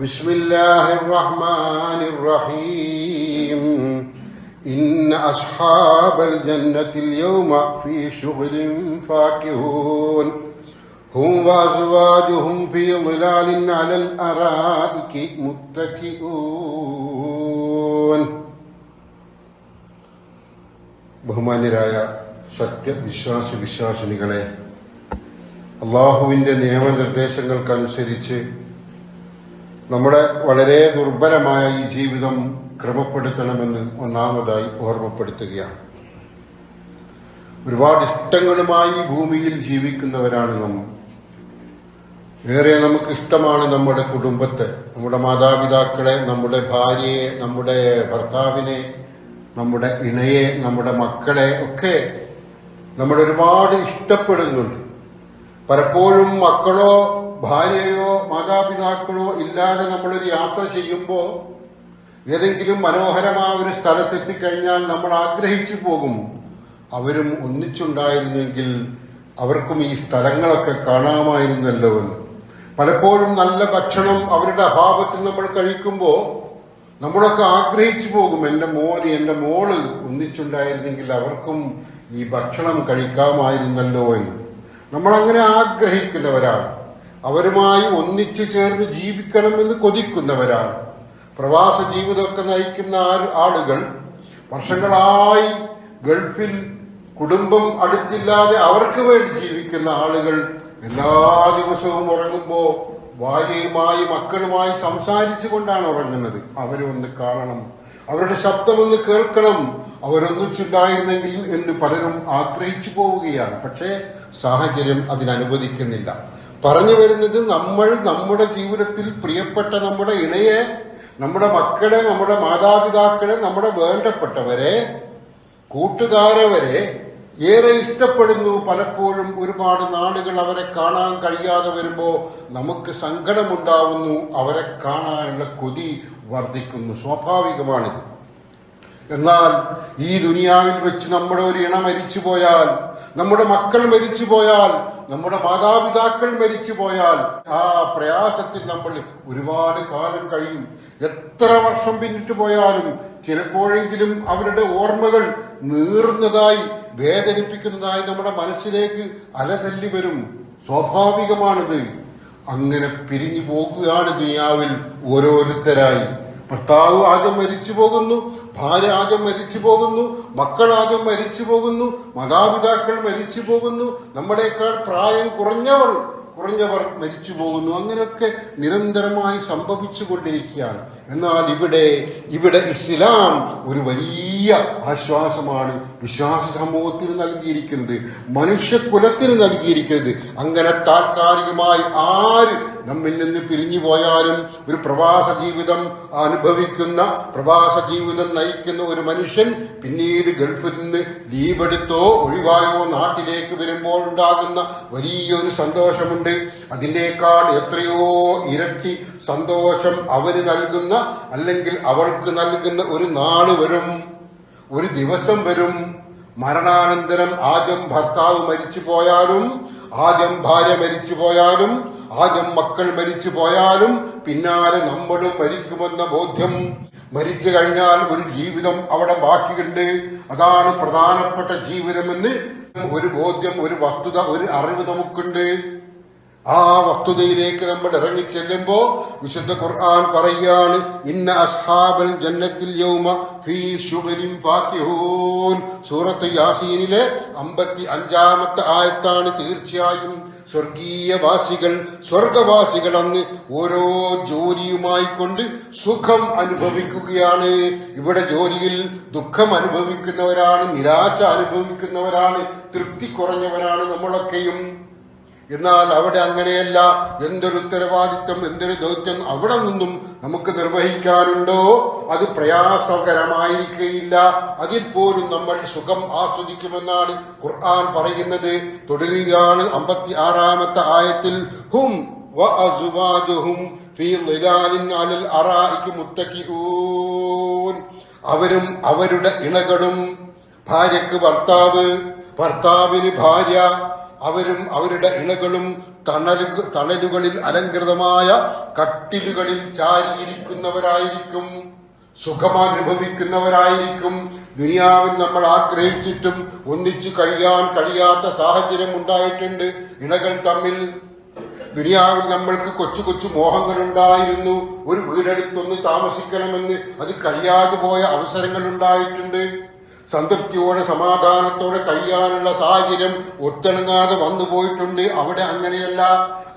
بسم الله الرحمن الرحيم إن أصحاب الجنة اليوم في شغل فاكهون هم وأزواجهم في ظلال على الأرائك متكئون ബഹുമാന്യരായ സത്യവിശ്വാസി വിശ്വാസിനികളെ അള്ളാഹുവിന്റെ നിയമനിർദ്ദേശങ്ങൾക്കനുസരിച്ച് നമ്മുടെ വളരെ ദുർബലമായ ഈ ജീവിതം ക്രമപ്പെടുത്തണമെന്ന് ഒന്നാമതായി ഓർമ്മപ്പെടുത്തുകയാണ്. ഒരുപാട് ഇഷ്ടങ്ങളുമായി ഭൂമിയിൽ ജീവിക്കുന്നവരാണ് നമ്മൾ ഏറെ നമുക്ക് ഇഷ്ടമാണ് നമ്മുടെ കുടുംബത്തെ നമ്മുടെ മാതാപിതാക്കളെ നമ്മുടെ ഭാര്യയെ നമ്മുടെ ഭർത്താവിനെ നമ്മുടെ ഇണയെ നമ്മുടെ മക്കളെ ഒക്കെ നമ്മൾ ഒരുപാട് ഇഷ്ടപ്പെടുന്നുണ്ട്. പലപ്പോഴും മക്കളോ ഭാര്യയോ മാതാപിതാക്കളോ ഇല്ലാതെ നമ്മളൊരു യാത്ര ചെയ്യുമ്പോൾ ഏതെങ്കിലും മനോഹരമായ ഒരു സ്ഥലത്തെത്തിക്കഴിഞ്ഞാൽ നമ്മൾ ആഗ്രഹിച്ചു പോകും. അവരും ഒന്നിച്ചുണ്ടായിരുന്നെങ്കിൽ അവർക്കും ഈ സ്ഥലങ്ങളൊക്കെ കാണാമായിരുന്നല്ലോ എന്ന്. പലപ്പോഴും നല്ല ഭക്ഷണം അവരുടെ അഭാവത്തിൽ നമ്മൾ കഴിക്കുമ്പോൾ നമ്മളൊക്കെ ആഗ്രഹിച്ചു പോകും. എന്റെ മോന് എന്റെ മോൾ ഒന്നിച്ചുണ്ടായിരുന്നെങ്കിൽ അവർക്കും ഈ ഭക്ഷണം കഴിക്കാമായിരുന്നല്ലോ എന്ന്. നമ്മളങ്ങനെ ആഗ്രഹിക്കുന്നവരാണ്. അവരുമായി ഒന്നിച്ചു ചേർന്ന് ജീവിക്കണമെന്ന് കൊതിക്കുന്നവരാണ്. പ്രവാസ ജീവിതമൊക്കെ നയിക്കുന്ന ആളുകൾ വർഷങ്ങളായി ഗൾഫിൽ കുടുംബം അടുത്തില്ലാതെ അവർക്ക് വേണ്ടി ജീവിക്കുന്ന ആളുകൾ എല്ലാ ദിവസവും ഉറങ്ങുമ്പോ ഭാര്യയുമായി മക്കളുമായി സംസാരിച്ചു കൊണ്ടാണ് ഉറങ്ങുന്നത്. അവരെ ഒന്ന് കാണണം. അവരുടെ ശബ്ദം ഒന്ന് കേൾക്കണം അവരൊന്നിച്ചുണ്ടായിരുന്നെങ്കിൽ എന്ന് പലരും ആഗ്രഹിച്ചു പോവുകയാണ്. പക്ഷേ സാഹചര്യം അതിനനുവദിക്കുന്നില്ല. പറഞ്ഞു വരുന്നത് നമ്മൾ നമ്മുടെ ജീവിതത്തിൽ പ്രിയപ്പെട്ട നമ്മുടെ ഇണയെ നമ്മുടെ മക്കളെ നമ്മുടെ മാതാപിതാക്കളെ നമ്മുടെ വേണ്ടപ്പെട്ടവരെ കൂട്ടുകാരെ വരെ ഏറെ ഇഷ്ടപ്പെടുന്നു. പലപ്പോഴും ഒരുപാട് നാളുകൾ അവരെ കാണാൻ കഴിയാതെ വരുമ്പോൾ നമുക്ക് സങ്കടമുണ്ടാവുന്നു. അവരെ കാണാനുള്ള കൊതി വർദ്ധിക്കുന്നു. സ്വാഭാവികമാണിത്. എന്നാൽ ഈ ദുനിയാവിൽ വെച്ച് നമ്മുടെ ഒരു ഇണ മരിച്ചു പോയാൽ നമ്മുടെ മക്കൾ മരിച്ചു പോയാൽ നമ്മുടെ മാതാപിതാക്കൾ മരിച്ചു പോയാൽ ആ പ്രയാസത്തിൽ നമ്മൾ ഒരുപാട് കാലം കഴിയും. എത്ര വർഷം പിന്നിട്ട് പോയാലും ചിലപ്പോഴെങ്കിലും അവരുടെ ഓർമ്മകൾ നീറുന്നതായി വേദനിപ്പിക്കുന്നതായി നമ്മുടെ മനസ്സിലേക്ക് അലതല്ലി വരും. സ്വാഭാവികമാണിത്. അങ്ങനെ പിരിഞ്ഞു പോകുകയാണ് ദുനിയാവിൽ ഓരോരുത്തരായി. ഭർത്താവ് ആദ്യം മരിച്ചു പോകുന്നു ഭാര്യ ആദ്യം മരിച്ചു പോകുന്നു ആദ്യം മരിച്ചു പോകുന്നു മാതാപിതാക്കൾ മരിച്ചു പോകുന്നു നമ്മളെക്കാൾ പ്രായം കുറഞ്ഞവർ കുറഞ്ഞവർ മരിച്ചു പോകുന്നു. അങ്ങനെയൊക്കെ നിരന്തരമായി സംഭവിച്ചു കൊണ്ടിരിക്കുകയാണ് എന്നാൽ ഇവിടെ ഇവിടെ ഇസ്ലാം ഒരു വലിയ ആശ്വാസമാണ്. വിശ്വാസ സമൂഹത്തിന് നൽകിയിരിക്കുന്നത്. മനുഷ്യകുലത്തിന് നൽകിയിരിക്കുന്നത്. അങ്ങനെ താൽക്കാലികമായി ആര് നമ്മിൽ നിന്ന് പിരിഞ്ഞു പോയാലും ഒരു പ്രവാസ ജീവിതം അനുഭവിക്കുന്ന പ്രവാസ ജീവിതം നയിക്കുന്ന ഒരു മനുഷ്യൻ പിന്നീട് ഗൾഫിൽ നിന്ന് ലീവെടുത്തോ ഒഴിവായോ നാട്ടിലേക്ക് വരുമ്പോൾ ഉണ്ടാകുന്ന വലിയൊരു സന്തോഷമുണ്ട്. അതിനേക്കാൾ എത്രയോ ഇരട്ടി സന്തോഷം അവന് നൽകുന്ന അല്ലെങ്കിൽ അവൾക്ക് നൽകുന്ന ഒരു നാൾ വരും. ഒരു ദിവസം വരും. മരണാനന്തരം ആദ്യം ഭർത്താവ് മരിച്ചു പോയാലും ആദ്യം ഭാര്യ മരിച്ചു പോയാലും ആദ്യം മക്കൾ മരിച്ചു പോയാലും പിന്നാലെ നമ്മളും മരിക്കുമെന്ന ബോധ്യം. മരിച്ചു കഴിഞ്ഞാൽ ഒരു ജീവിതം അവിടെ ബാക്കിയുണ്ട്. അതാണ് പ്രധാനപ്പെട്ട ജീവിതമെന്ന് ഒരു ബോധ്യം ഒരു വസ്തുത ഒരു അറിവ് നമുക്കുണ്ട്. ആ വസ്തുതയിലേക്ക് നമ്മൾ ഇറങ്ങിച്ചെല്ലുമ്പോൾ വിശുദ്ധ ഖുർആൻ പറയുകയാണ് ഇന്ന അസ്ഹാബൽ ജന്നത്തിൽ യൗമ ഫീ ഷുഗരിൻ ഫാക്കിഹൂൻ. സൂറത്ത് യാസീനിലെ അമ്പത്തി അഞ്ചാമത്തെ ആയത്താണ് തീർച്ചയായും സ്വർഗീയവാസികൾ സ്വർഗവാസികൾ അന്ന് ഓരോ ജോലിയുമായി കൊണ്ട് സുഖം അനുഭവിക്കുകയാണ്. ഇവിടെ ജോലിയിൽ ദുഃഖം അനുഭവിക്കുന്നവരാണ് നിരാശ അനുഭവിക്കുന്നവരാണ് തൃപ്തി കുറഞ്ഞവരാണ് നമ്മളൊക്കെയും. എന്നാൽ അവിടെ അങ്ങനെയല്ല. എന്തൊരു ഉത്തരവാദിത്വം എന്തൊരു ദൗത്യം അവിടെ നിന്നും നമുക്ക് നിർവഹിക്കാനുണ്ടോ? അത് പ്രയാസകരമായിരിക്കുകയില്ല അതിൽ പോലും നമ്മൾ സുഖം ആസ്വദിക്കുമെന്നാണ് ഖുർആൻ പറയുന്നത്. തുടരുകയാണ് അമ്പത്തി ആറാമത്തെ ആയത്തിൽ. ഹും അവരും അവരുടെ ഇണകളും. ഭാര്യക്ക് ഭർത്താവ് ഭർത്താവിന് ഭാര്യ അവരും അവരുടെ ഇണകളും തണലു തണലുകളിൽ അലങ്കൃതമായ കട്ടിലുകളിൽ ചാരിയിരിക്കുന്നവരായിരിക്കും. സുഖമനുഭവിക്കുന്നവരായിരിക്കും. ദുനിയാവിൽ നമ്മൾ ആഗ്രഹിച്ചിട്ടും ഒന്നിച്ചു കഴിയാൻ കഴിയാത്ത സാഹചര്യം ഉണ്ടായിട്ടുണ്ട് ഇണകൾ തമ്മിൽ. ദുനിയാവിൽ നമ്മൾക്ക് കൊച്ചു കൊച്ചു മോഹങ്ങൾ ഉണ്ടായിരുന്നു ഒരു വീടെടുത്തൊന്ന് താമസിക്കണമെന്ന് അത് കഴിയാതെ പോയ അവസരങ്ങൾ ഉണ്ടായിട്ടുണ്ട്. സംതൃപ്തിയോടെ സമാധാനത്തോടെ കഴിയാനുള്ള സാഹചര്യം ഒത്തിണങ്ങാതെ വന്നു പോയിട്ടുണ്ട്. അവിടെ അങ്ങനെയല്ല.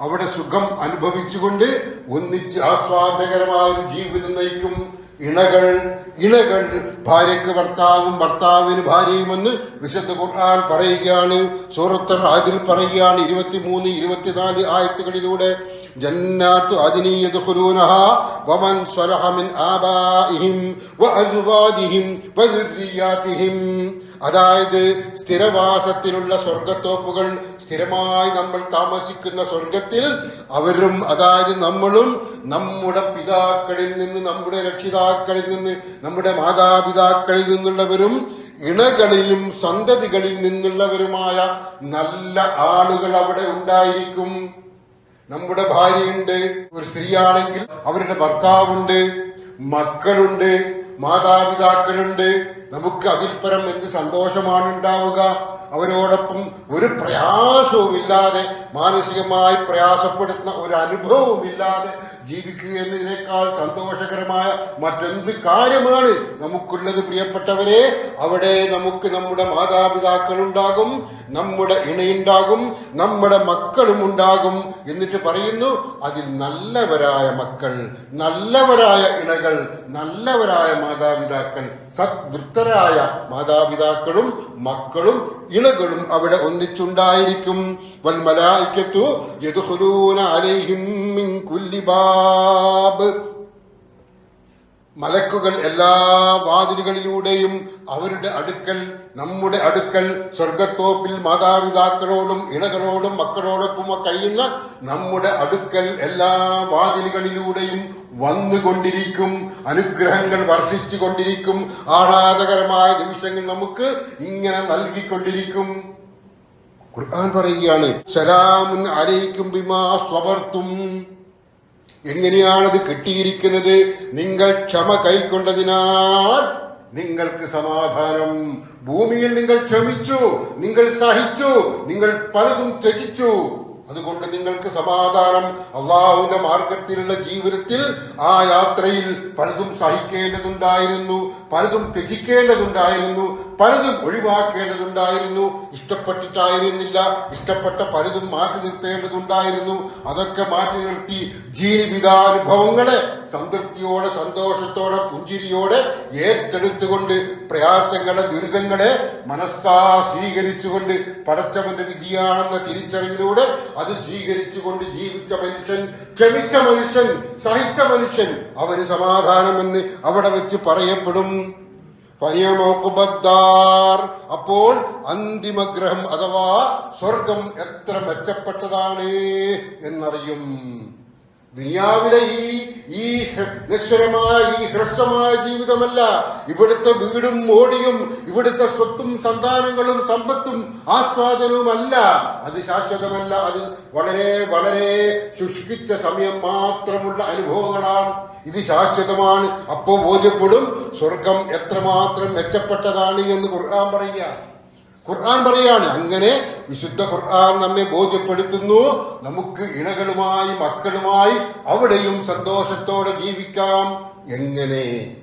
അവിടെ സുഖം അനുഭവിച്ചുകൊണ്ട് ഒന്നിച്ച് ആസ്വാദകരമായ ഒരു ജീവിതം നയിക്കും. ഇണകൾ ഇണകൾ. ഭാര്യക്ക് ഭർത്താവും ഭർത്താവിന് ഭാര്യയുമെന്ന് വിശുദ്ധ ഖുർആൻ പറയുകയാണ്. സൂറത്ത് അതിൽ പറയുകയാണ് ഇരുപത്തിമൂന്ന് ഇരുപത്തിനാല് ആയത്തുകളിലൂടെ ജന്നാത്തു അതിനീയദ്ഖുലൂനഹ വമൻ സ്വലഹ മിൻ ആബാഇഹിം വഅസ്വാദിഹിം വദുർരിയാതിഹിം അതായത് സ്ഥിരവാസത്തിനുള്ള സ്വർഗത്തോപ്പുകൾ സ്ഥിരമായി നമ്മൾ താമസിക്കുന്ന സ്വർഗത്തിൽ അവരും അതായത് നമ്മളും നമ്മുടെ പിതാക്കളിൽ നിന്ന് നമ്മുടെ രക്ഷിതാക്കളിൽ നിന്ന് നമ്മുടെ മാതാപിതാക്കളിൽ നിന്നുള്ളവരും ഇണകളിലും സന്തതികളിൽ നിന്നുള്ളവരുമായ നല്ല ആളുകൾ അവിടെ ഉണ്ടായിരിക്കും. നമ്മുടെ ഭാര്യയുണ്ട് ഒരു സ്ത്രീയാണെങ്കിൽ അവരുടെ ഭർത്താവുണ്ട് മക്കളുണ്ട് മാതാപിതാക്കളുണ്ട്. നമുക്ക് അതിൽപരം എന്ത് സന്തോഷമാണ് ഉണ്ടാവുക? അവരോടൊപ്പം ഒരു പ്രയാസവുമില്ലാതെ മാനസികമായി പ്രയാസപ്പെടുത്തുന്ന ഒരു അനുഭവവുമില്ലാതെ ജീവിക്കുക എന്നതിനേക്കാൾ സന്തോഷകരമായ മറ്റെന്ത് കാര്യമാണ് നമുക്കുള്ളത് പ്രിയപ്പെട്ടവരെ. അവിടെ നമുക്ക് നമ്മുടെ മാതാപിതാക്കൾ ഉണ്ടാകും നമ്മുടെ ഇണയുണ്ടാകും നമ്മുടെ മക്കളും ഉണ്ടാകും എന്നിട്ട് പറയുന്നു അതിൽ നല്ലവരായ മക്കൾ നല്ലവരായ ഇണകൾ നല്ലവരായ മാതാപിതാക്കൾ സദ്വൃത്തരായ മാതാപിതാക്കളും മക്കളും ഇണകളും അവിടെ ഒന്നിച്ചുണ്ടായിരിക്കും. വൽമലായിക്കത്തു അലൈഹിം മിൻ കുല്ലി ബാബ്. മലക്കുകൾ എല്ലാ വാതിലുകളിലൂടെയും അവരുടെ അടുക്കൽ നമ്മുടെ അടുക്കൽ സ്വർഗത്തോപ്പിൽ മാതാപിതാക്കളോടും ഇണകളോടും മക്കളോടൊപ്പം കഴിയുന്ന നമ്മുടെ അടുക്കൽ എല്ലാ വാതിലുകളിലൂടെയും വന്നുകൊണ്ടിരിക്കും അനുഗ്രഹങ്ങൾ വർഷിച്ചു കൊണ്ടിരിക്കും ആഹ്ലാദകരമായ നിമിഷങ്ങൾ നമുക്ക് ഇങ്ങനെ നൽകിക്കൊണ്ടിരിക്കും. ഖുർആൻ പറയുകയാണ് സലാമുൻ അരയിക്കും ബിമാ സ്വവർത്തും എങ്ങനെയാണത് കിട്ടിയിരിക്കുന്നത്? നിങ്ങൾ ക്ഷമ കൈക്കൊണ്ടതിനാൽ നിങ്ങൾക്ക് സമാധാനം. ഭൂമിയിൽ നിങ്ങൾ ക്ഷമിച്ചു നിങ്ങൾ സഹിച്ചു നിങ്ങൾ പലതും ത്യജിച്ചു. അതുകൊണ്ട് നിങ്ങൾക്ക് സമാധാനം. അള്ളാഹുവിന്റെ മാർഗത്തിലുള്ള ജീവിതത്തിൽ ആ യാത്രയിൽ പലതും സഹിക്കേണ്ടതുണ്ടായിരുന്നു. പലതും ത്യജിക്കേണ്ടതുണ്ടായിരുന്നു പലതും ഒഴിവാക്കേണ്ടതുണ്ടായിരുന്നു ഇഷ്ടപ്പെട്ടിട്ടായിരുന്നില്ല ഇഷ്ടപ്പെട്ട പലതും മാറ്റി നിർത്തേണ്ടതുണ്ടായിരുന്നു. അതൊക്കെ മാറ്റി നിർത്തി ജീവിതാനുഭവങ്ങളെ സംതൃപ്തിയോടെ സന്തോഷത്തോടെ പുഞ്ചിരിയോടെ ഏറ്റെടുത്തുകൊണ്ട് പ്രയാസങ്ങളെ ദുരിതങ്ങളെ മനസ്സാ സ്വീകരിച്ചുകൊണ്ട് പടച്ചവന്റെ വിധിയാണെന്ന തിരിച്ചറിവിലൂടെ അത് സ്വീകരിച്ചുകൊണ്ട് ജീവിച്ച മനുഷ്യൻ ക്ഷമിച്ച മനുഷ്യൻ സഹിച്ച മനുഷ്യൻ അവന് സമാധാനമെന്ന് അവിടെ വെച്ച് പറയപ്പെടും. അപ്പോൾ അന്തിമഗ്രഹം അഥവാ സ്വർഗം എത്ര മെച്ചപ്പെട്ടതാണ് എന്നറിയും. ദുനിയാവിലെ ഈ ഈ നശ്വരമായ ഈ ഹ്രസ്വമായ ജീവിതമല്ല. ഇവിടുത്തെ വീടും ഓടിയും ഇവിടുത്തെ സ്വത്തും സന്താനങ്ങളും സമ്പത്തും ആസ്വാദനവും അല്ല അത് ശാശ്വതമല്ല. അത് വളരെ വളരെ ശുഷ്കിച്ച സമയം മാത്രമുള്ള അനുഭവങ്ങളാണ്. ഇത് ശാശ്വതമാണ്. അപ്പോ ബോധ്യപ്പെടും സ്വർഗം എത്രമാത്രം മെച്ചപ്പെട്ടതാണ് എന്ന് ഖുർആൻ പറയുക ഖുർആൻ പറയാണ്. അങ്ങനെ വിശുദ്ധ ഖുർആൻ നമ്മെ ബോധ്യപ്പെടുത്തുന്നു. നമുക്ക് ഇണകളുമായി മക്കളുമായി അവിടെയും സന്തോഷത്തോടെ ജീവിക്കാം. എങ്ങനെ?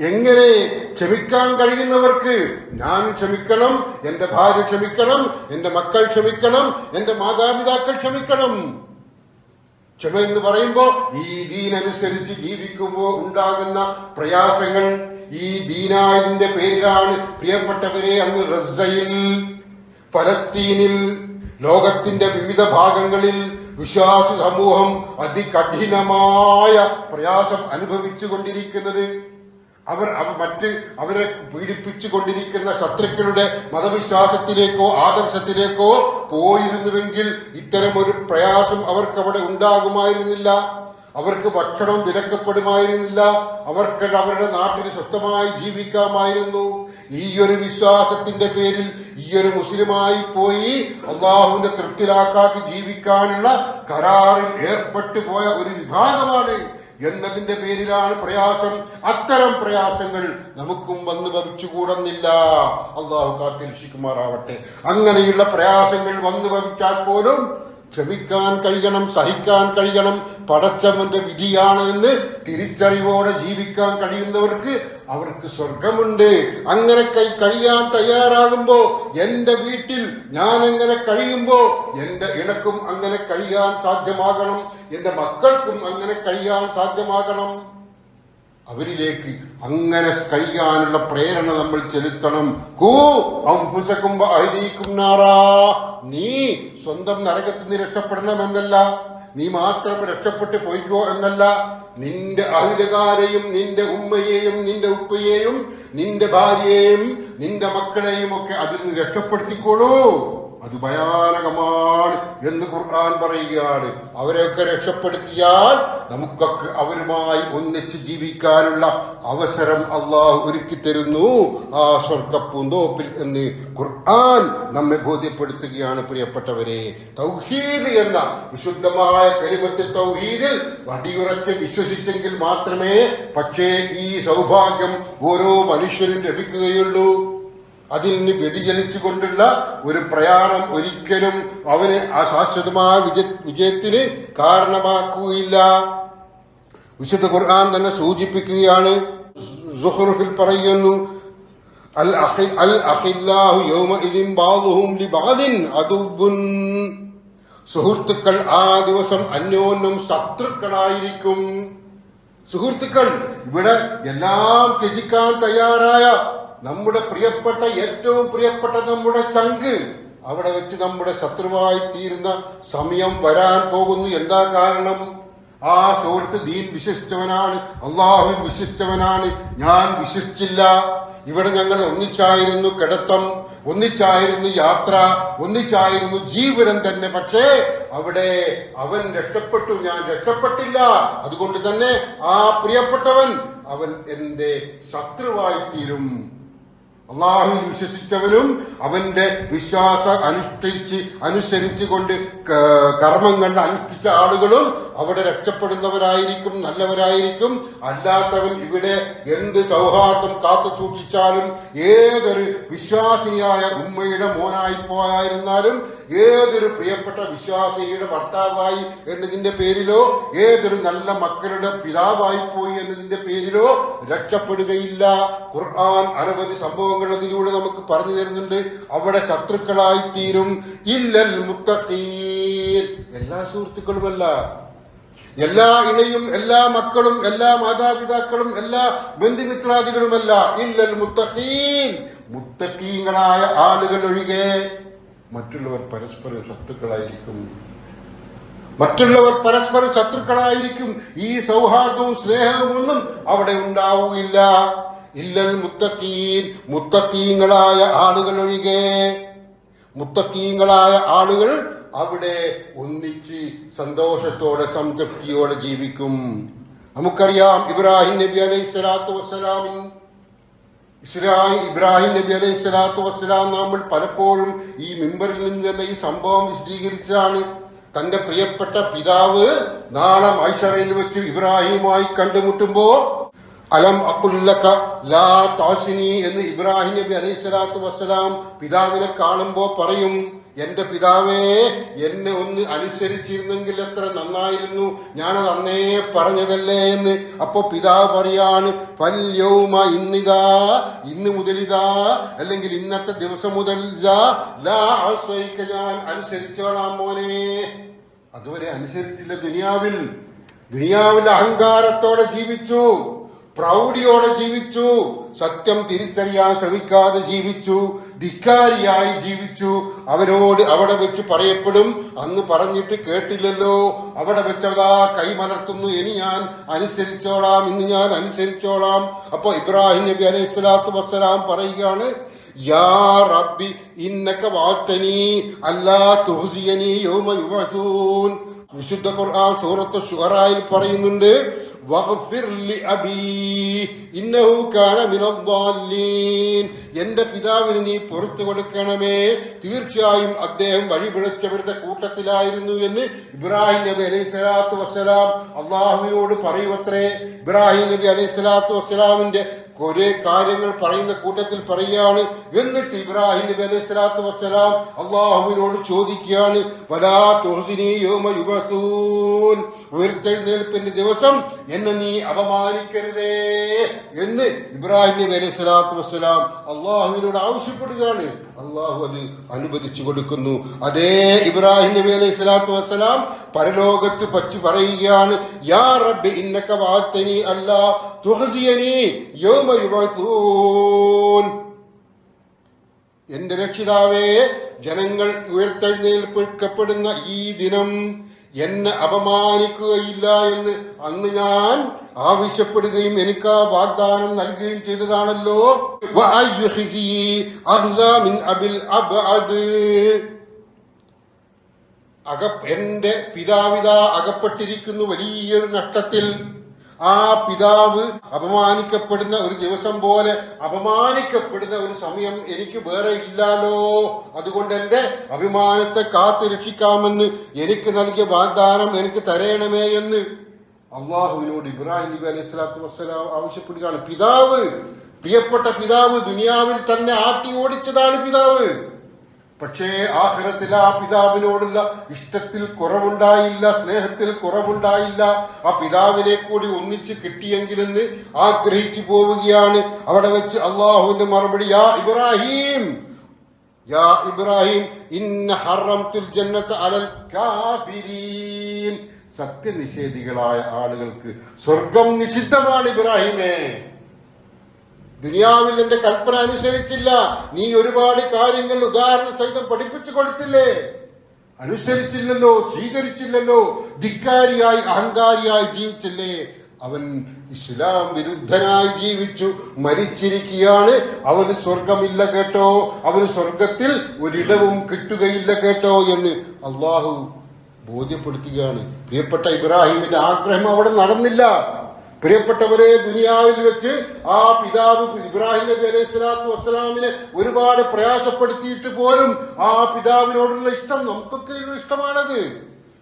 എങ്ങനെ ക്ഷമിക്കാൻ കഴിയുന്നവർക്ക് ഞാൻ ക്ഷമിക്കണം എന്റെ ഭാര്യ ക്ഷമിക്കണം എന്റെ മക്കൾ ക്ഷമിക്കണം എന്റെ മാതാപിതാക്കൾ ക്ഷമിക്കണം. ക്ഷമ എന്ന് പറയുമ്പോ ഈ ദീനനുസരിച്ച് ജീവിക്കുമ്പോൾ ഉണ്ടാകുന്ന പ്രയാസങ്ങൾ ഈ ദീനായിന്റെ പേരിലാണ് പ്രിയപ്പെട്ടവരെ അങ്ങ് റസയിൽ ഫലസ്തീനിൽ ലോകത്തിന്റെ വിവിധ ഭാഗങ്ങളിൽ വിശ്വാസ സമൂഹം അതികഠിനമായ പ്രയാസം അനുഭവിച്ചു കൊണ്ടിരിക്കുന്നത് അവർ മറ്റ് അവരെ പീഡിപ്പിച്ചു കൊണ്ടിരിക്കുന്ന ശത്രുക്കളുടെ മതവിശ്വാസത്തിലേക്കോ ആദർശത്തിലേക്കോ പോയിരുന്നുവെങ്കിൽ ഇത്തരം ഒരു പ്രയാസം അവർക്കവിടെ ഉണ്ടാകുമായിരുന്നില്ല. അവർക്ക് ഭക്ഷണം വിലക്കപ്പെടുമായിരുന്നില്ല. അവർക്ക് അവരുടെ നാട്ടിൽ സ്വസ്ഥമായി ജീവിക്കാമായിരുന്നു. ഈ ഒരു വിശ്വാസത്തിന്റെ പേരിൽ ഈ ഒരു മുസ്ലിമായി പോയി അള്ളാഹുവിന്റെ തൃപ്തിലാക്കാക്കി ജീവിക്കാനുള്ള കരാറിൽ ഏർപ്പെട്ടു പോയ ഒരു വിഭാഗമാണ് എന്നതിന്റെ പേരിലാണ് പ്രയാസം. അത്തരം പ്രയാസങ്ങൾ നമുക്കും വന്നു ഭവിച്ചുകൂടുന്നില്ല. അള്ളാഹു കാത്തിരക്ഷിക്കുമാറാവട്ടെ. അങ്ങനെയുള്ള പ്രയാസങ്ങൾ വന്നു ഭവിച്ചാൽ പോലും ക്ഷമിക്കാൻ കഴിയണം സഹിക്കാൻ കഴിയണം പടച്ചവന്റെ വിധിയാണ് എന്ന് തിരിച്ചറിവോടെ ജീവിക്കാൻ കഴിയുന്നവർക്ക് അവർക്ക് സ്വർഗമുണ്ട്. അങ്ങനെ കൈ കഴിയാൻ തയ്യാറാകുമ്പോ എന്റെ വീട്ടിൽ ഞാൻ എങ്ങനെ കഴിയുമ്പോ എന്റെ ഇണക്കും അങ്ങനെ കഴിയാൻ സാധ്യമാകണം എന്റെ മക്കൾക്കും അങ്ങനെ കഴിയാൻ സാധ്യമാകണം. അവരിലേക്ക് അങ്ങനെ കഴിയാനുള്ള പ്രേരണ നമ്മൾ ചെലുത്തണം. കൂ അംഫുസക്കും അഹരീക്കും നാറാ. നീ സ്വന്തം നരകത്തിൽ നിന്ന് രക്ഷപ്പെടണമെന്നല്ല. നീ മാത്രം രക്ഷപ്പെട്ട് പോയിക്കോ എന്നല്ല. നിന്റെ അഹിതകാരെയും നിന്റെ ഉമ്മയെയും നിന്റെ ഉപ്പയെയും നിന്റെ ഭാര്യയെയും നിന്റെ മക്കളെയും ഒക്കെ അതിൽ നിന്ന് രക്ഷപ്പെടുത്തിക്കോളൂ. അത് ഭയാനകമാണ് എന്ന് ഖുർആൻ പറയുകയാണ്. അവരെയൊക്കെ രക്ഷപ്പെടുത്തിയാൽ നമുക്കൊക്കെ അവരുമായി ഒന്നിച്ച് ജീവിക്കാനുള്ള അവസരം അള്ളാഹു ഒരുക്കി തരുന്നു. ആ സ്വർഗപ്പൂന്തോപ്പിൽ എന്ന് ഖുർആൻ നമ്മെ ബോധ്യപ്പെടുത്തുകയാണ് പ്രിയപ്പെട്ടവരെ. തൗഹീദ് എന്ന വിശുദ്ധമായ കരിമത്തിൽ തൗഹീദിൽ വടിയുറച്ച് വിശ്വസിച്ചെങ്കിൽ മാത്രമേ പക്ഷേ ഈ സൗഭാഗ്യം ഓരോ മനുഷ്യനും ലഭിക്കുകയുള്ളൂ. അതിൽ നിന്ന് വ്യതിചലിച്ചു കൊണ്ടുള്ള ഒരു പ്രയാണം ഒരിക്കലും അവന് ആ ശാശ്വതമായ വിജയ വിജയത്തിന് കാരണമാക്കുകയില്ല. വിശുദ്ധ ഖുർആൻ തന്നെ സൂചിപ്പിക്കുകയാണ് സുഹൃഫിൽ പറയുന്നു അൽ അൽ അഖില്ലാഹു അദുബ്ബുൻ സുഹൃത്തുക്കൾ ആ ദിവസം അന്യോന്യം ശത്രുക്കളായിരിക്കും. സുഹൃത്തുക്കൾ ഇവിടെ എല്ലാം ത്യജിക്കാൻ തയ്യാറായ നമ്മുടെ പ്രിയപ്പെട്ട ഏറ്റവും പ്രിയപ്പെട്ട നമ്മുടെ ചങ്ക്. അവിടെ വെച്ച് നമ്മുടെ ശത്രുവായി തീരുന്ന സമയം വരാൻ പോകുന്നു. എന്താ കാരണം? ആ സുഹൃത്ത് ദീൻ വിശ്വസിച്ചവനാണ് അള്ളാഹു വിശ്വസിച്ചവനാണ് ഞാൻ വിശ്വസിച്ചില്ല ഇവിടെ ഞങ്ങൾ ഒന്നിച്ചായിരുന്നു കിടത്തം ഒന്നിച്ചായിരുന്നു യാത്ര ഒന്നിച്ചായിരുന്നു ജീവനം തന്നെ. പക്ഷേ അവിടെ അവൻ രക്ഷപ്പെട്ടു ഞാൻ രക്ഷപ്പെട്ടില്ല. അതുകൊണ്ട് തന്നെ ആ പ്രിയപ്പെട്ടവൻ അവൻ എന്റെ ശത്രുവായി തീരും. അള്ളാഹുവിൽ വിശ്വസിച്ചവനും അവന്റെ വിശ്വാസ അനുഷ്ഠിച്ച് അനുസരിച്ചുകൊണ്ട് കർമ്മങ്ങൾ അനുഷ്ഠിച്ച ആളുകളും അവിടെ രക്ഷപ്പെടുന്നവരായിരിക്കും നല്ലവരായിരിക്കും. അല്ലാത്തവൻ ഇവിടെ എന്ത് സൗഹാർദ്ദം കാത്തു സൂക്ഷിച്ചാലും ഏതൊരു വിശ്വാസിയായ ഉമ്മയുടെ മോനായി പോയായിരുന്നാലും ഏതൊരു പ്രിയപ്പെട്ട വിശ്വാസിയുടെ ഭർത്താവായി എന്നതിന്റെ പേരിലോ ഏതൊരു നല്ല മക്കളുടെ പിതാവായി പോയി എന്നതിന്റെ പേരിലോ രക്ഷപ്പെടുകയില്ല. ഖുർആൻ അനവധി സംഭവങ്ങൾ അതിലൂടെ നമുക്ക് പറഞ്ഞു തരുന്നുണ്ട്. അവിടെ ശത്രുക്കളായി തീരും ഇല്ലൽ മുത്തീൻ എല്ലാ സുഹൃത്തുക്കളുമല്ല. എല്ലാ ഇണയും എല്ലാ മക്കളും എല്ലാ മാതാപിതാക്കളും എല്ലാ ബന്ധുമിത്രാദികളുമല്ല ഇല്ലൽ മുത്തഖീൻ. മുത്തഖീങ്ങളായ ആളുകൾ ഒഴികെ മറ്റുള്ളവർ പരസ്പരം ശത്രുക്കളായിരിക്കും. മറ്റുള്ളവർ പരസ്പരം ശത്രുക്കളായിരിക്കും. ഈ സൗഹാർദ്ദവും സ്നേഹവും ഒന്നും അവിടെ ഉണ്ടാവുകയില്ല. ഇല്ലൽ മുത്തക്കീൻ മുത്തക്കീങ്ങളായ ആളുകൾ ഒഴികെ. മുത്തക്കീങ്ങളായ ആളുകൾ അവിടെ ഒന്നിച്ച് സന്തോഷത്തോടെ സംതൃപ്തിയോടെ ജീവിക്കും. നമുക്കറിയാം ഇബ്രാഹിം നബി അലൈഹി സ്വലാത്തു വസ്സലാമിൻ. ഇസ്ലാം ഇബ്രാഹിം നബി അലൈഹി സ്വലാത്തു വസ്സലാം നമ്മൾ പലപ്പോഴും ഈ മെമ്പറിൽ നിന്ന് തന്നെ ഈ സംഭവം വിശദീകരിച്ചാണ് തന്റെ പ്രിയപ്പെട്ട പിതാവ് നാളെ മൈഷറയിൽ വെച്ച് ഇബ്രാഹിമുമായി കണ്ടുമുട്ടുമ്പോൾ അലം അക്കുല്ലക ലാ താസിനി എന്ന് ഇബ്രാഹിം നബി അലൈഹി സ്വലാത്തു വസ്സലാം പിതാവിനെ കാണുമ്പോ പറയും. എന്റെ പിതാവേ എന്നെ ഒന്ന് അനുസരിച്ചിരുന്നെങ്കിൽ എത്ര നന്നായിരുന്നു. ഞാനത് അന്നേ പറഞ്ഞതല്ലേ എന്ന് അപ്പൊ പിതാവ് പറയാണ് പല്യൗമ ഇന്നിതാ ഇന്ന് മുതലിതാ അല്ലെങ്കിൽ ഇന്നത്തെ ദിവസം മുതൽ ഞാൻ അനുസരിച്ചോളാം മോനെ. അതുവരെ അനുസരിച്ചില്ല ദുനിയാവിൽ. ദുനിയാവിൽ അഹങ്കാരത്തോടെ ജീവിച്ചു. പ്രൗഢിയോടെ ജീവിച്ചു സത്യം തിരിച്ചറിയാൻ ശ്രമിക്കാതെ ജീവിച്ചു ധിക്കാരിയായി ജീവിച്ചു. അവരോട് അവിടെ വെച്ച് പറയപ്പെടും. അന്ന് പറഞ്ഞിട്ട് കേട്ടില്ലല്ലോ. അവിടെ വെച്ചതാ കൈമലർത്തുന്നു ഇനി ഞാൻ അനുസരിച്ചോളാം. ഇന്ന് ഞാൻ അനുസരിച്ചോളാം. അപ്പൊ ഇബ്രാഹിം നബി അലൈഹി സ്വലാത്തു വസ്സലാം പറയുകയാണ് യാ റബ്ബി ഇന്നക വാത്തനി അല്ലാ തുഹ്സിയനി യോമ യുബസൂൻ വിശുദ്ധ ഖുർആൻ സൂറത്ത് ഷുഹറായിൽ പറയുന്നുണ്ട് എന്റെ പിതാവിന് നീ പുറത്തു കൊടുക്കണമേ. തീർച്ചയായും അദ്ദേഹം വഴിപിഴച്ചവരുടെ കൂട്ടത്തിലായിരുന്നു എന്ന് ഇബ്രാഹിം നബി അലൈഹി സ്വലാത്തു വസ്സലാം അള്ളാഹുവിനോട് പറയുമത്രേ. ഇബ്രാഹിം നബി അലൈഹി സ്വലാത്തു വസ്സലാമിന്റെ കുറെ കാര്യങ്ങൾ പറയുന്ന കൂട്ടത്തിൽ പറയുകയാണ്. എന്നിട്ട് ഇബ്രാഹിം നബി അലൈഹി സ്വലാത്തു വസ്സലാം അള്ളാഹുവിനോട് ചോദിക്കുകയാണ് യുബസൂൻ. ഉയർത്തെഴുന്നേൽപ്പിന്റെ ദിവസം എന്നെ നീ അപമാനിക്കരുതേ എന്ന് ഇബ്രാഹിം നബി അലൈഹി സ്വലാത്തു വസ്സലാം അള്ളാഹുവിനോട് ആവശ്യപ്പെടുകയാണ്. അള്ളാഹു അത് അനുവദിച്ചു കൊടുക്കുന്നു. അതേ ഇബ്രാഹിം നബി അലൈഹി സ്വലാത്തു വസ്സലാം പരലോകത്ത് പച്ചു പറയുകയാണ് യാ റബ്ബി ഇന്നക്ക വാത്തനി അല്ലാ തുഹസിയനി എന്റെ രക്ഷിതാവേ ജനങ്ങൾ ഉയർത്തെഴുന്നേൽപ്പിക്കപ്പെടുന്ന ഈ ദിനം എന്നെ അപമാനിക്കുകയില്ല എന്ന് അന്ന് ഞാൻ ആവശ്യപ്പെടുകയും എനിക്ക് ആ വാഗ്ദാനം നൽകുകയും ചെയ്തതാണല്ലോ. എന്റെ പിതാവിത അകപ്പെട്ടിരിക്കുന്നു വലിയൊരു നഷ്ടത്തിൽ. ആ പിതാവ് അപമാനിക്കപ്പെടുന്ന ഒരു ദിവസം പോലെ അപമാനിക്കപ്പെടുന്ന ഒരു സമയം എനിക്ക് വേറെ ഇല്ലാലോ. അതുകൊണ്ട് എന്റെ അഭിമാനത്തെ കാത്തു രക്ഷിക്കാമെന്ന് എനിക്ക് നൽകിയ വാഗ്ദാനം എനിക്ക് തരയണമേ എന്ന് അള്ളാഹുവിനോട് ഇബ്രാഹിം നബി അലൈഹി സ്വലാത്തു വസ്സലാം ആവശ്യപ്പെടുകയാണ്. പിതാവ് പ്രിയപ്പെട്ട പിതാവ് ദുനിയാവിൽ തന്നെ ആട്ടി ഓടിച്ചതാണ് പിതാവ്. പക്ഷേ ആഹ്റത്തിൽ ആ പിതാവിനോടുള്ള ഇഷ്ടത്തിൽ കുറവുണ്ടായില്ല സ്നേഹത്തിൽ കുറവുണ്ടായില്ല. ആ പിതാവിനെ കൂടി ഒന്നിച്ച് കിട്ടിയെങ്കിലെന്ന് ആഗ്രഹിച്ചു പോവുകയാണ്. അവിടെ വെച്ച് അള്ളാഹുവിന്റെ മറുപടി യാ ഇബ്രാഹിം യാ ഇബ്രാഹിം ഇന്ന ജന്നത്ത് അലൽ കാഫിരീൻ. സത്യനിഷേധികളായ ആളുകൾക്ക് സ്വർഗം നിഷിദ്ധമാണ് ഇബ്രാഹിമേ. ദുനിയാവിൽ എന്റെ കൽപ്പന അനുസരിച്ചില്ല. നീ ഒരുപാട് കാര്യങ്ങൾ ഉദാഹരണ സഹിതം പഠിപ്പിച്ചു കൊടുത്തില്ലേ? അനുസരിച്ചില്ലല്ലോ സ്വീകരിച്ചില്ലല്ലോ ധിക്കാരിയായി അഹങ്കാരിയായി ജീവിച്ചില്ലേ? അവൻ ഇസ്ലാം വിരുദ്ധനായി ജീവിച്ചു മരിച്ചിരിക്കുകയാണ്. അവന് സ്വർഗമില്ല കേട്ടോ. അവന് സ്വർഗത്തിൽ ഒരിടവും കിട്ടുകയില്ല കേട്ടോ എന്ന് അള്ളാഹു ബോധ്യപ്പെടുത്തുകയാണ്. പ്രിയപ്പെട്ട ഇബ്രാഹിമിന്റെ ആഗ്രഹം അവിടെ നടന്നില്ല. പ്രിയപ്പെട്ടവരെ ദുനിയാവിൽ വെച്ച് ആ പിതാവ് ഇബ്രാഹിം നബി അലൈഹി സ്വലാത്തു വസ്സലാമിനെ ഒരുപാട് പ്രയാസപ്പെടുത്തിയിട്ട് പോലും ആ പിതാവിനോടുള്ള ഇഷ്ടം നമുക്കൊക്കെയുള്ള ഇഷ്ടമാണത്.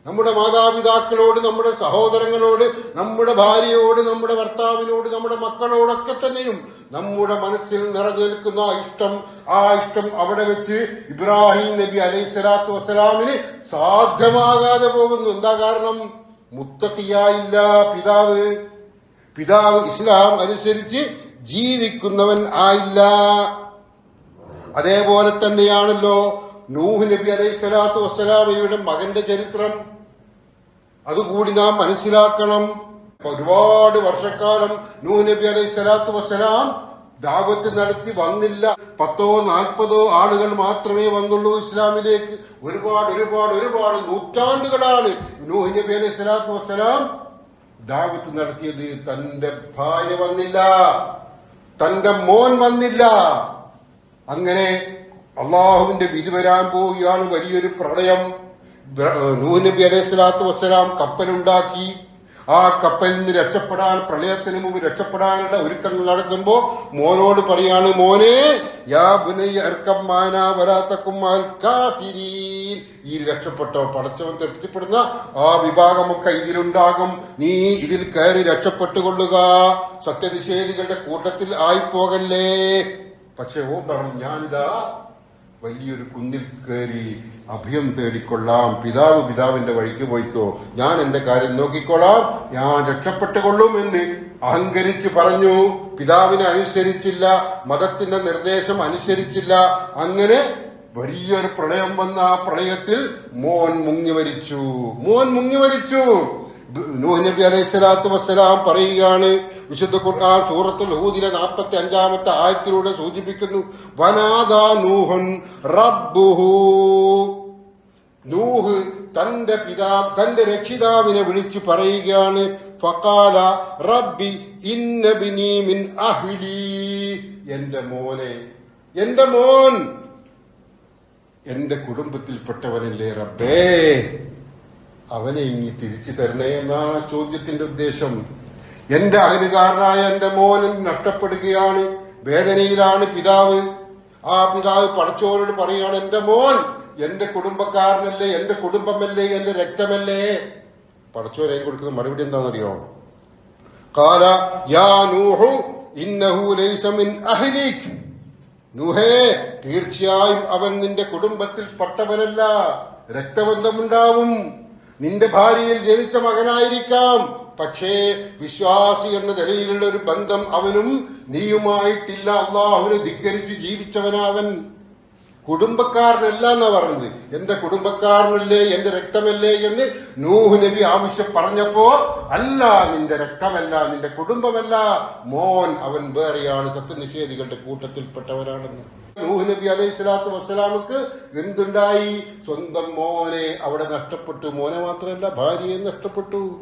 നമ്മുടെ മാതാപിതാക്കളോട് നമ്മുടെ സഹോദരങ്ങളോട് നമ്മുടെ ഭാര്യയോട് നമ്മുടെ ഭർത്താവിനോട് നമ്മുടെ മക്കളോടൊക്കെ തന്നെയും നമ്മുടെ മനസ്സിൽ നിറഞ്ഞു നിൽക്കുന്ന ആ ഇഷ്ടം ആ ഇഷ്ടം അവിടെ വെച്ച് ഇബ്രാഹിം നബി അലൈഹി സ്വലാത്തു വസ്സലാമിന് സാധ്യമാകാതെ പോകുന്നു. എന്താ കാരണം? മുത്തക്കിയായില്ല പിതാവ്. പിതാവ് ഇസ്ലാം അനുസരിച്ച് ജീവിക്കുന്നവൻ ആയില്ല. അതേപോലെ തന്നെയാണല്ലോ നൂഹ് നബി അലൈഹി സ്വലാത്തു വസ്സലാമയുടെ മകന്റെ ചരിത്രം. അതുകൂടി നാം മനസ്സിലാക്കണം. ഒരുപാട് വർഷക്കാലം നൂഹ് നബി അലൈഹി സ്വലാത്തു വസ്സലാം ദാവത്ത് നടത്തി വന്നില്ല. പത്തോ നാൽപ്പതോ ആളുകൾ മാത്രമേ വന്നുള്ളൂ ഇസ്ലാമിലേക്ക്. ഒരുപാട് ഒരുപാട് ഒരുപാട് നൂറ്റാണ്ടുകളാണ് നൂഹ് നബി അലൈഹി സ്വലാത്തു വസ്സലാം ദാവത്ത് നടത്തിയത് തന്റെ ഭാര്യ വന്നില്ല തന്റെ മോൻ വന്നില്ല. അങ്ങനെ അള്ളാഹുവിന്റെ വിധി വരാൻ പോവുകയാണ് വലിയൊരു പ്രളയം നൂഹ് നബി അലൈഹി സ്വലാത്തു വസ്സലാം കപ്പലുണ്ടാക്കി. ആ കപ്പലിൽ നിന്ന് രക്ഷപ്പെടാൻ പ്രളയത്തിന് മുമ്പ് രക്ഷപ്പെടാനുള്ള ഒരുക്കങ്ങൾ നടത്തുമ്പോ മോനോട് പറയാണ് മോനെ യാ ബുനയ്യ കാഫിരീൻ. ഈ രക്ഷപ്പെട്ടോ പടച്ചവൻ തൃപ്തിപ്പെടുന്ന ആ വിഭാഗമൊക്കെ ഇതിലുണ്ടാകും. നീ ഇതിൽ കയറി രക്ഷപ്പെട്ടുകൊള്ളുക. സത്യനിഷേധികളുടെ കൂട്ടത്തിൽ ആയിപ്പോകല്ലേ? പക്ഷെ ഓ പറഞ്ഞു ഞാനിതാ വലിയൊരു കുന്നിൽ കയറി അഭയം തേടിക്കൊള്ളാം. പിതാവ് പിതാവിന്റെ വഴിക്ക് പോയിക്കോ. ഞാൻ എന്റെ കാര്യം നോക്കിക്കൊള്ളാം ഞാൻ രക്ഷപ്പെട്ടുകൊള്ളും എന്ന് അഹങ്കരിച്ച് പറഞ്ഞു. പിതാവിനെ അനുസരിച്ചില്ല. മതത്തിന്റെ നിർദ്ദേശം അനുസരിച്ചില്ല. അങ്ങനെ വലിയൊരു പ്രളയം വന്ന ആ പ്രളയത്തിൽ മോൻ മുങ്ങി മരിച്ചു. മോൻ മുങ്ങി മരിച്ചു. നൂഹ് നബി അലൈഹി സ്വലാത്തു വസ്സലാം പറയുകയാണ്. വിശുദ്ധ ഖുർആൻ സൂറത്തുൽ ഹൂദിലെ നാൽപ്പത്തി അഞ്ചാമത്തെ ആയത്തിലൂടെ സൂചിപ്പിക്കുന്നു. വനാദാ നൂഹൻ റബ്ബുഹു. നൂഹ് തന്റെ പിതാ തന്റെ രക്ഷിതാവിനെ വിളിച്ചു പറയുകയാണ്. റബ്ബി ഇന്നബിനി മിൻ അഹ്ലി. എന്റെ മോനെ എന്റെ മോൻ എന്റെ കുടുംബത്തിൽപ്പെട്ടവനല്ലേ റബ്ബേ. അവനെ ഇങ്ങി തിരിച്ചു തരണേ എന്നാണ് ആ ചോദ്യത്തിന്റെ ഉദ്ദേശം. എന്റെ അയലുകാരനായ എന്റെ മോനൻ നഷ്ടപ്പെടുകയാണ്. വേദനയിലാണ് പിതാവ്. ആ പിതാവ് പടച്ചോനോട് പറയുകയാണ് എന്റെ മോൻ എന്റെ കുടുംബക്കാരനല്ലേ എന്റെ കുടുംബമല്ലേ എന്റെ രക്തമല്ലേ? പടച്ചോനെ കൊടുക്കുന്ന മറുപടി എന്താണെന്നറിയോ? കാല യാ നൂഹു ഇന്നഹു ലൈസ മിൻ നൂഹേ തീർച്ചയായും അവൻ നിന്റെ കുടുംബത്തിൽ പെട്ടവനല്ല രക്തബന്ധമുണ്ടാവും. നിന്റെ ഭാര്യയിൽ ജനിച്ച മകനായിരിക്കാം. പക്ഷേ വിശ്വാസി എന്ന നിലയിലുള്ള ഒരു ബന്ധം അവനും നീയുമായിട്ടില്ല. അള്ളാഹുവിനെ ധിക്കരിച്ച് ജീവിച്ചവനവൻ. കുടുംബക്കാരനല്ല എന്നാ പറഞ്ഞത്. എന്റെ കുടുംബക്കാരനല്ലേ എന്റെ രക്തമല്ലേ എന്ന് നൂഹ് നബി ആവശ്യം പറഞ്ഞപ്പോ അല്ല നിന്റെ രക്തമല്ല നിന്റെ കുടുംബമല്ല. മോൻ അവൻ വേറെയാണ് സത്യനിഷേധികളുടെ കൂട്ടത്തിൽപ്പെട്ടവരാണെന്ന് നൂഹ് നബി അലൈഹി സ്വലാത്തു വസ്സലാമക്ക് എന്തുണ്ടായി? സ്വന്തം മോനെ അവിടെ നഷ്ടപ്പെട്ടു. മോനെ മാത്രമല്ല ഭാര്യയും നഷ്ടപ്പെട്ടു.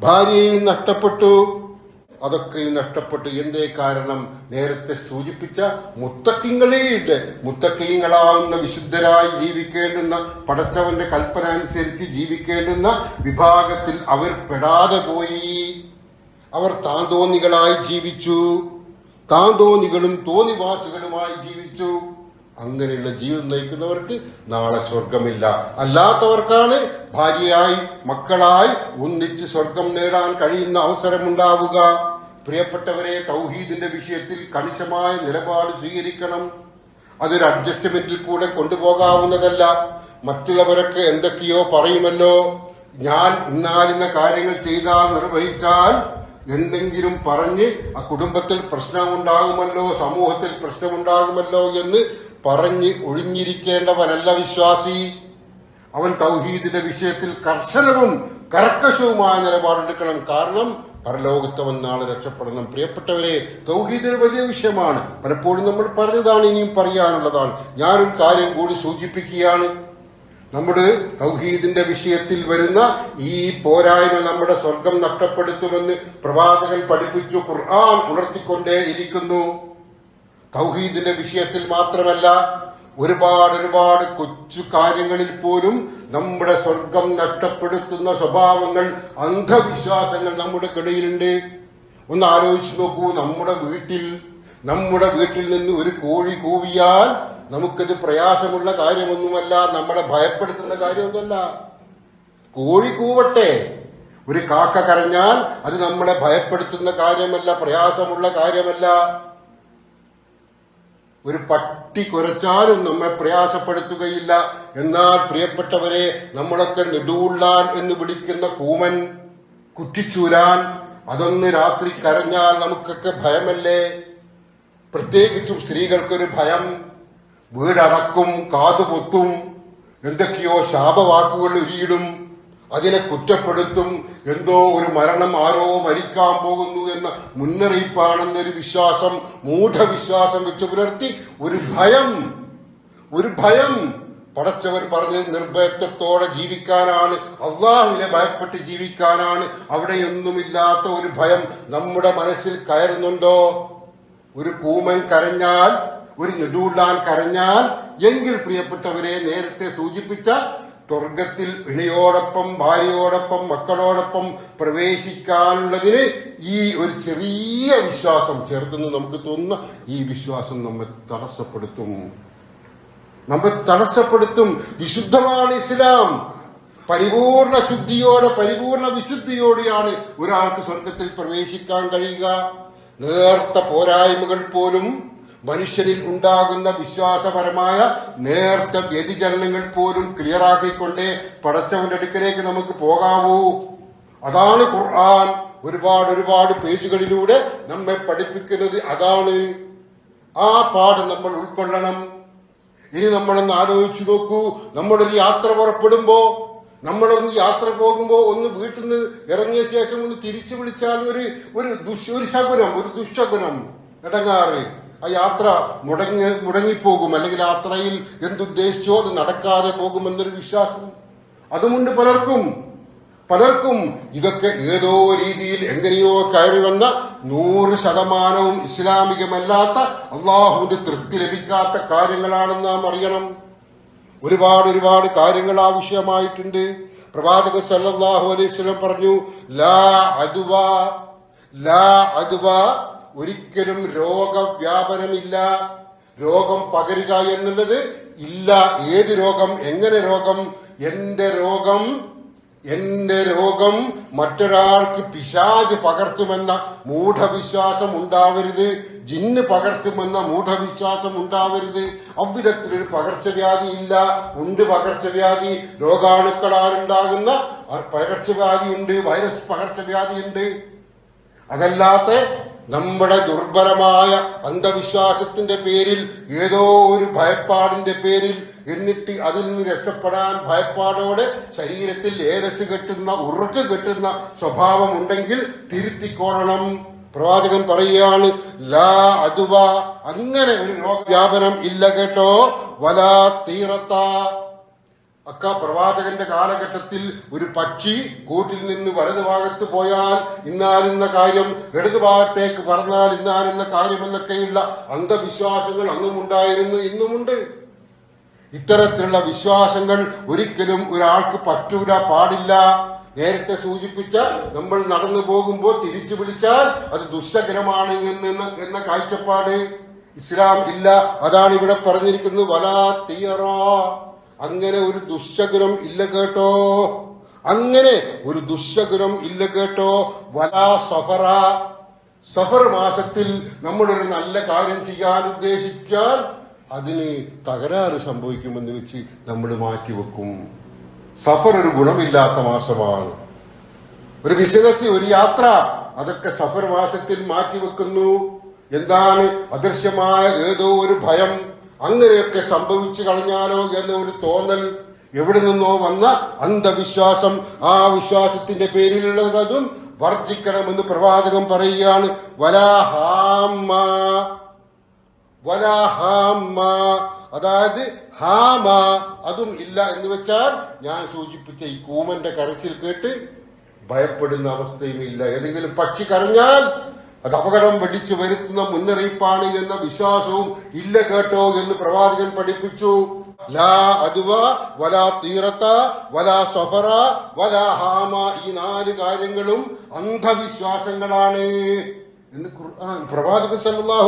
ഭാര്യയും നഷ്ടപ്പെട്ടു. അതൊക്കെയും നഷ്ടപ്പെട്ടു. എന്തേ കാരണം? നേരത്തെ സൂചിപ്പിച്ച മുത്തക്കിങ്ങളെയുണ്ട്. മുത്തക്കിങ്ങളാവുന്ന വിശുദ്ധരായി ജീവിക്കേണ്ടുന്ന പടച്ചവന്റെ കൽപ്പന അനുസരിച്ച് ജീവിക്കേണ്ടുന്ന വിഭാഗത്തിൽ അവർ പെടാതെ പോയി. അവർ താന്തോന്നികളായി ജീവിച്ചു. താന്തോന്നികളും തോന്നിവാസികളുമായി ജീവിച്ചു. അങ്ങനെയുള്ള ജീവിതം നയിക്കുന്നവർക്ക് നാളെ സ്വർഗമില്ല അല്ലാത്തവർക്കാണ് ഭാര്യയായി മക്കളായി ഒന്നിച്ച് സ്വർഗം നേടാൻ കഴിയുന്ന അവസരമുണ്ടാവുക. പ്രിയപ്പെട്ടവരെ തൗഹീദിന്റെ വിഷയത്തിൽ കണിശമായ നിലപാട് സ്വീകരിക്കണം. അതൊരു അഡ്ജസ്റ്റ്മെന്റിൽ കൂടെ കൊണ്ടുപോകാവുന്നതല്ല. മറ്റുള്ളവരൊക്കെ എന്തൊക്കെയോ പറയുമല്ലോ. ഞാൻ ഇന്നാലിന്ന കാര്യങ്ങൾ ചെയ്താൽ നിർവഹിച്ചാൽ എന്തെങ്കിലും പറഞ്ഞ് ആ കുടുംബത്തിൽ പ്രശ്നമുണ്ടാകുമല്ലോ സമൂഹത്തിൽ പ്രശ്നമുണ്ടാകുമല്ലോ എന്ന് പറഞ്ഞ് ഒഴിഞ്ഞിരിക്കേണ്ടവനല്ല വിശ്വാസി. അവൻ തൗഹീദിന്റെ വിഷയത്തിൽ കർശനവും കർക്കശവുമായ നിലപാടെടുക്കണം. കാരണം പരലോകത്തവൻ നാളെ രക്ഷപ്പെടണം. പ്രിയപ്പെട്ടവരെ തൗഹീദിന് വലിയ വിഷയമാണ്. പലപ്പോഴും നമ്മൾ പറഞ്ഞതാണ് ഇനിയും പറയാനുള്ളതാണ്. ഞാനൊരു കാര്യം കൂടി സൂചിപ്പിക്കുകയാണ്. നമ്മുടെ തൗഹീദിന്റെ വിഷയത്തിൽ വരുന്ന ഈ പോരായ്മ നമ്മുടെ സ്വർഗം നഷ്ടപ്പെടുത്തുമെന്ന് പ്രവാചകൻ പഠിപ്പിച്ചു ഖുർആൻ ഉണർത്തിക്കൊണ്ടേ ഇരിക്കുന്നു. തൗഹീദിന്റെ വിഷയത്തിൽ മാത്രമല്ല ഒരുപാട് ഒരുപാട് കൊച്ചു കാര്യങ്ങളിൽ പോലും നമ്മുടെ സ്വർഗം നഷ്ടപ്പെടുത്തുന്ന സ്വഭാവങ്ങൾ അന്ധവിശ്വാസങ്ങൾ നമ്മുടെ കിടയിലുണ്ട്. ഒന്ന് ആലോചിച്ച് നോക്കൂ നമ്മുടെ വീട്ടിൽ നമ്മുടെ വീട്ടിൽ നിന്ന് ഒരു കോഴി കൂവിയാൽ നമുക്കത് പ്രയാസമുള്ള കാര്യമൊന്നുമല്ല നമ്മളെ ഭയപ്പെടുത്തുന്ന കാര്യമൊന്നുമല്ല. കോഴി കൂവട്ടെ. ഒരു കാക്ക കരഞ്ഞാൽ അത് നമ്മളെ ഭയപ്പെടുത്തുന്ന കാര്യമല്ല പ്രയാസമുള്ള കാര്യമല്ല. ഒരു പട്ടി കുരച്ചാലും നമ്മൾ പ്രയാസപ്പെടുത്തുകയില്ല. എന്നാൽ പ്രിയപ്പെട്ടവരെ നമ്മളൊക്കെ നെടുവുള്ളാൻ എന്ന് വിളിക്കുന്ന കൂമൻ കുറ്റിച്ചൂരാൻ അതൊന്ന് രാത്രി കരഞ്ഞാൽ നമുക്കൊക്കെ ഭയമല്ലേ? പ്രത്യേകിച്ചും സ്ത്രീകൾക്കൊരു ഭയം. വീടടക്കും കാതുപൊത്തും എന്തൊക്കെയോ ശാപവാക്കുകൾ ഉരിയിടും അതിനെ കുറ്റപ്പെടുത്തും എന്തോ ഒരു മരണം ആരോ മരിക്കാൻ പോകുന്നു എന്ന മുന്നറിയിപ്പാണെന്നൊരു വിശ്വാസം മൂഢവിശ്വാസം വെച്ച് പുലർത്തി ഒരു ഭയം ഒരു ഭയം പടച്ചവൻ പറഞ്ഞ് നിർഭയത്വത്തോടെ ജീവിക്കാനാണ് അള്ളാഹുവിനെ ഭയപ്പെട്ട് ജീവിക്കാനാണ് അവിടെയൊന്നുമില്ലാത്ത ഒരു ഭയം നമ്മുടെ മനസ്സിൽ കയറുന്നുണ്ടോ? ഒരു കൂമൻ കരഞ്ഞാൽ ഒരു നെടുവുള്ളാൻ കരഞ്ഞാൽ എങ്കിൽ പ്രിയപ്പെട്ടവരെ നേരത്തെ സൂചിപ്പിച്ച സ്വർഗത്തിൽ ഇണയോടൊപ്പം ഭാര്യയോടൊപ്പം മക്കളോടൊപ്പം പ്രവേശിക്കാനുള്ളതിന് ഈ ഒരു ചെറിയ വിശ്വാസം ചേർത്തെന്ന് നമുക്ക് തോന്നുന്ന ഈ വിശ്വാസം നമ്മെ തടസ്സപ്പെടുത്തും. നമ്മെ തടസ്സപ്പെടുത്തും. വിശുദ്ധമാണ് ഇസ്ലാം. പരിപൂർണ ശുദ്ധിയോടെ പരിപൂർണ വിശുദ്ധിയോടെയാണ് ഒരാൾക്ക് സ്വർഗത്തിൽ പ്രവേശിക്കാൻ കഴിയുക. നേർത്ത പോരായ്മകൾ പോലും മനുഷ്യരിൽ ഉണ്ടാകുന്ന വിശ്വാസപരമായ നേർത്ത വ്യതിചലനങ്ങൾ പോലും ക്ലിയറാക്കിക്കൊണ്ടേ പടച്ചവന്റെ അടുക്കലേക്ക് നമുക്ക് പോകാവൂ. അതാണ് ഖുർആൻ. ഒരുപാട് ഒരുപാട് പേജുകളിലൂടെ നമ്മെ പഠിപ്പിക്കുന്നത് അതാണ്. ആ പാഠം നമ്മൾ ഉൾക്കൊള്ളണം. ഇനി നമ്മളൊന്ന് ആലോചിച്ചു നോക്കൂ. നമ്മളൊരു യാത്ര പുറപ്പെടുമ്പോ നമ്മളൊന്ന് യാത്ര പോകുമ്പോ ഒന്ന് വീട്ടിൽ നിന്ന് ഇറങ്ങിയ ശേഷം ഒന്ന് തിരിച്ചു വിളിച്ചാൽ ഒരു ഒരു ദുഷ് ഒരു ശകുനം ഒരു ഇടങ്ങാറ്. ആ യാത്ര മുടങ്ങി മുടങ്ങിപ്പോകും. അല്ലെങ്കിൽ യാത്രയിൽ എന്തുദ്ദേശിച്ചോ അത് നടക്കാതെ പോകുമെന്നൊരു വിശ്വാസം. അതുമുണ്ട് പലർക്കും പലർക്കും ഇതൊക്കെ ഏതോ രീതിയിൽ എങ്ങനെയോ കയറി വന്ന നൂറ് ശതമാനവും ഇസ്ലാമികമല്ലാത്ത അള്ളാഹുവിന്റെ തൃപ്തി ലഭിക്കാത്ത കാര്യങ്ങളാണെന്ന് നാം അറിയണം. ഒരുപാട് ഒരുപാട് കാര്യങ്ങൾ ആവശ്യമായിട്ടുണ്ട് പ്രവാചക സല്ലാഹു അലൈഹി വസല്ലം പറഞ്ഞു ലാ അതുവാ ലാ അദ്വ ഒരിക്കലും രോഗവ്യാപനമില്ല. രോഗം പകരുക എന്നുള്ളത് ഇല്ല. ഏത് രോഗം എങ്ങനെ രോഗം എന്റെ രോഗം എന്റെ രോഗം മറ്റൊരാൾക്ക് പിശാജ് പകർത്തുമെന്ന മൂഢവിശ്വാസം ഉണ്ടാവരുത്. ജിന്ന് പകർത്തുമെന്ന മൂഢവിശ്വാസം ഉണ്ടാവരുത്. അവിധത്തിലൊരു പകർച്ചവ്യാധി ഇല്ല. ഉണ്ട് പകർച്ചവ്യാധി രോഗാണുക്കളാൽ ഉണ്ടാകുന്ന പകർച്ചവ്യാധി ഉണ്ട് വൈറസ് പകർച്ചവ്യാധി ഉണ്ട്. അതല്ലാത്ത നമ്മുടെ ദുർബലമായ അന്ധവിശ്വാസത്തിന്റെ പേരിൽ ഏതോ ഒരു ഭയപ്പാടിന്റെ പേരിൽ എന്നിട്ട് അതിൽ നിന്ന് രക്ഷപ്പെടാൻ ഭയപ്പാടോടെ ശരീരത്തിൽ ഏരസ് കെട്ടുന്ന ഉറുക്ക് കെട്ടുന്ന സ്വഭാവം ഉണ്ടെങ്കിൽ തിരുത്തിക്കോളണം. പ്രവാചകൻ പറയുകയാണ് ലാ അതുവ അങ്ങനെ ഒരു രോഗവ്യാപനം ഇല്ല കേട്ടോ. വലാ തീറത്ത. അക്ക പ്രവാചകന്റെ കാലഘട്ടത്തിൽ ഒരു പക്ഷി കൂട്ടിൽ നിന്ന് വലതു ഭാഗത്ത് പോയാൽ ഇന്നാലിന്ന കാര്യം ഇടതു ഭാഗത്തേക്ക് പറഞ്ഞാൽ ഇന്നാലിന്ന കാര്യമെന്നൊക്കെയുള്ള അന്ധവിശ്വാസങ്ങൾ അന്നും ഉണ്ടായിരുന്നു ഇന്നുമുണ്ട്. ഇത്തരത്തിലുള്ള വിശ്വാസങ്ങൾ ഒരിക്കലും ഒരാൾക്ക് പറ്റൂല പാടില്ല. നേരത്തെ സൂചിപ്പിച്ച നമ്മൾ നടന്നു പോകുമ്പോൾ തിരിച്ചു വിളിച്ചാൽ അത് ദുസ്സകരമാണ് എന്ന് കാഴ്ചപ്പാട്. ഇസ്ലാം ഇല്ല അതാണ് ഇവിടെ പറഞ്ഞിരിക്കുന്നത്. വലാ തീയറ. അങ്ങനെ ഒരു ദുശകുരം ഇല്ല കേട്ടോ. അങ്ങനെ ഒരു ദുശകുരം ഇല്ല കേട്ടോ. വലാ സഫറ. സഫർ മാസത്തിൽ നമ്മളൊരു നല്ല കാര്യം ചെയ്യാൻ ഉദ്ദേശിച്ചാൽ അതിന് തകരാറ് സംഭവിക്കുമെന്ന് വെച്ച് നമ്മൾ മാറ്റിവെക്കും. സഫർ ഒരു ഗുണമില്ലാത്ത മാസമാണ്. ഒരു ബിസിനസ് ഒരു യാത്ര അതൊക്കെ സഫർ മാസത്തിൽ മാറ്റിവെക്കുന്നു. എന്താണ് അദൃശ്യമായ ഏതോ ഒരു ഭയം. അങ്ങനെയൊക്കെ സംഭവിച്ചു കളഞ്ഞാലോ എന്ന ഒരു തോന്നൽ എവിടെ നിന്നോ വന്ന അന്ധവിശ്വാസം ആ വിശ്വാസത്തിന്റെ പേരിലുള്ളതും വർജിക്കണമെന്ന് പ്രവാചകം പറയുകയാണ്. വലാഹാമ്മ വലാഹാമ്മ അതായത് ഹാമ. അതും ഇല്ല എന്ന് വെച്ചാൽ ഞാൻ സൂചിപ്പിച്ച ഈ കൂമന്റെ കരച്ചിൽ കേട്ട് ഭയപ്പെടുന്ന അവസ്ഥയും ഇല്ല ഏതെങ്കിലും പക്ഷി കരഞ്ഞാൽ അത് അപകടം വിളിച്ചു വരുത്തുന്ന മുന്നറിയിപ്പാണ് എന്ന വിശ്വാസവും ഇല്ല കേട്ടോ എന്ന് പ്രവാചകൻ പഠിപ്പിച്ചു. ലാ അതുവ വലാ തീറത്ത വല സഫറ വല ഹാമ ഈ നാല് കാര്യങ്ങളും അന്ധവിശ്വാസങ്ങളാണ് എന്ന് പ്രവാചകൻ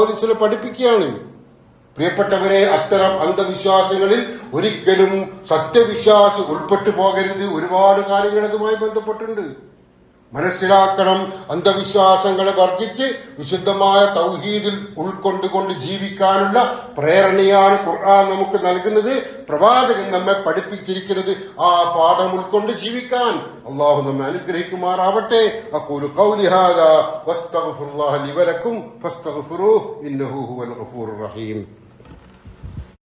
വസല്ലം പഠിപ്പിക്കുകയാണ്. പ്രിയപ്പെട്ടവരെ അത്തരം അന്ധവിശ്വാസങ്ങളിൽ ഒരിക്കലും സത്യവിശ്വാസി ഉൾപ്പെട്ടു പോകരുത്. ഒരുപാട് കാര്യങ്ങൾ അതുമായി ബന്ധപ്പെട്ടുണ്ട് മനസ്സിലാക്കണം അന്ധവിശ്വാസങ്ങളെ വർജിച്ച് വിശുദ്ധമായ തൗഹീദിൽ ഉൾക്കൊണ്ടുകൊണ്ട് ജീവിക്കാനുള്ള പ്രേരണയാണ് ഖുർആൻ നമുക്ക് നൽകുന്നത് പ്രവാചകൻ നമ്മെ പഠിപ്പിച്ചിരിക്കുന്നത് ആ പാഠം ഉൾക്കൊണ്ട് ജീവിക്കാൻ. അള്ളാഹു നമ്മെ അനുഗ്രഹിക്കുമാറാവട്ടെ. അഖൂലു ഖൗലി ഹാദാ ഹുവൽ ഗഫൂറുർ റഹീം.